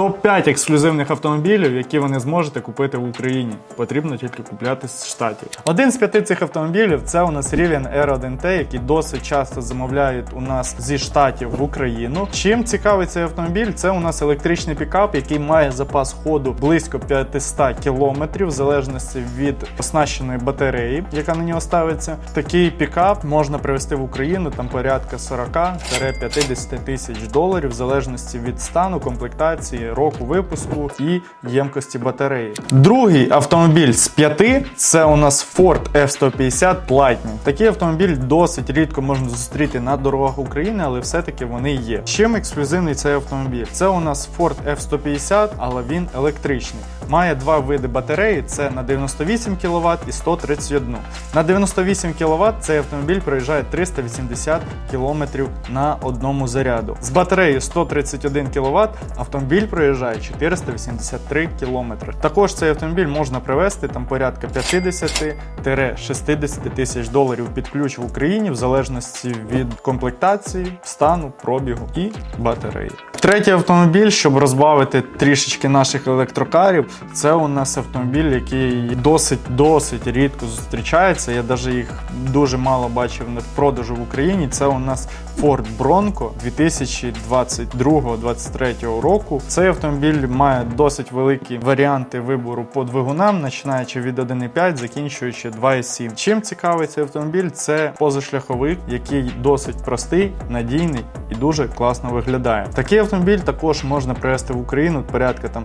Топ-5 ексклюзивних автомобілів, які ви не зможете купити в Україні. Потрібно тільки купляти з штатів. Один з п'яти цих автомобілів це у нас Rivian R1T, який досить часто замовляють у нас зі штатів в Україну. Чим цікавий цей автомобіль? Це у нас електричний пікап, який має запас ходу близько 500 км, в залежності від оснащеної батареї, яка на нього ставиться. Такий пікап можна привезти в Україну там порядка 40-50 тисяч доларів, в залежності від стану, комплектації, року випуску і ємкості батареї. Другий автомобіль з п'яти це у нас Ford F-150 Lightning. Такий автомобіль досить рідко можна зустріти на дорогах України, але все-таки вони є. Чим ексклюзивний цей автомобіль? Це у нас Ford F-150, але він електричний. Має два види батареї: це на 98 кВт і 131. На 98 кВт цей автомобіль проїжджає 380 км на одному заряду. З батареєю 131 кВт автомобіль проїжджає 483 км. Також цей автомобіль можна привезти там порядка 50-60 тисяч доларів під ключ в Україні, в залежності від комплектації, стану, пробігу і батареї. Третій автомобіль, щоб розбавити трішечки наших електрокарів, це у нас автомобіль, який досить досить рідко зустрічається. Я навіть їх дуже мало бачив в продажу в Україні. Це у нас Ford Bronco 2022-2023 року. Цей автомобіль має досить великі варіанти вибору по двигунам, починаючи від 1.5, закінчуючи 2.7. Чим цікавий цей автомобіль? Це позашляховик, який досить простий, надійний і дуже класно виглядає. Такий автомобіль також можна привезти в Україну порядка там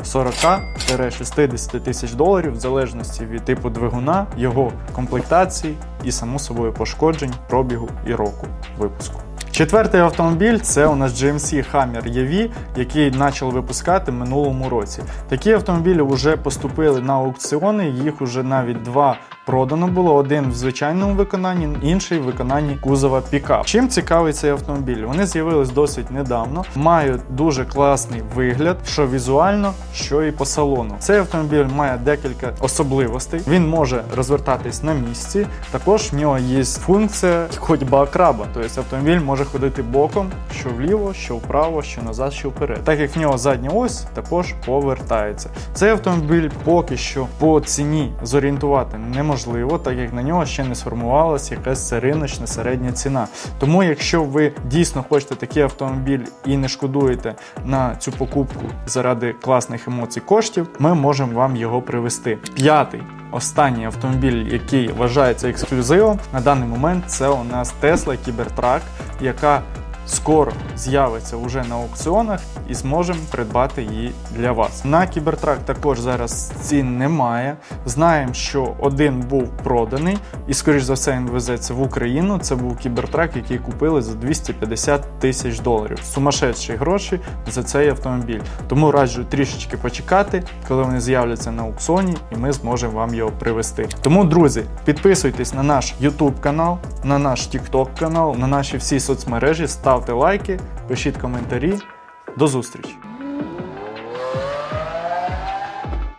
40-60 тисяч доларів, в залежності від типу двигуна, його комплектації і само собою пошкоджень, пробігу і року випуску. Четвертий автомобіль це у нас GMC Hammer EV, який почали випускати минулому році. Такі автомобілі вже поступили на аукціони, їх уже навіть два продано було. Один в звичайному виконанні, інший в виконанні кузова пікап. Чим цікавий цей автомобіль? Вони з'явились досить недавно, мають дуже класний вигляд, що візуально, що і по салону. Цей автомобіль має декілька особливостей. Він може розвертатись на місці. Також в нього є функція ходьба краба, тобто автомобіль може ходити боком, що вліво, що вправо, що назад, що вперед. Так як в нього задня ось також повертається. Цей автомобіль поки що по ціні зорієнтувати неможливо, так як на нього ще не сформувалася якась риночна середня ціна. Тому, якщо ви дійсно хочете такий автомобіль і не шкодуєте на цю покупку заради класних емоцій коштів, ми можемо вам його привезти. П'ятий. Останній автомобіль, який вважається ексклюзивом на даний момент, це у нас Tesla Cybertruck, яка скоро з'явиться уже на аукціонах і зможемо придбати її для вас. На Cybertruck також зараз цін немає. Знаємо, що один був проданий, і, скоріш за все, він везеться в Україну. Це був Cybertruck, який купили за 250 тисяч доларів. Сумасшедші гроші за цей автомобіль. Тому раджу трішечки почекати, коли вони з'являться на аукціоні, і ми зможемо вам його привезти. Тому, друзі, підписуйтесь на наш YouTube канал, на наш TikTok канал, на наші всі соцмережі, ставте лайки, пишіть коментарі. До зустрічі!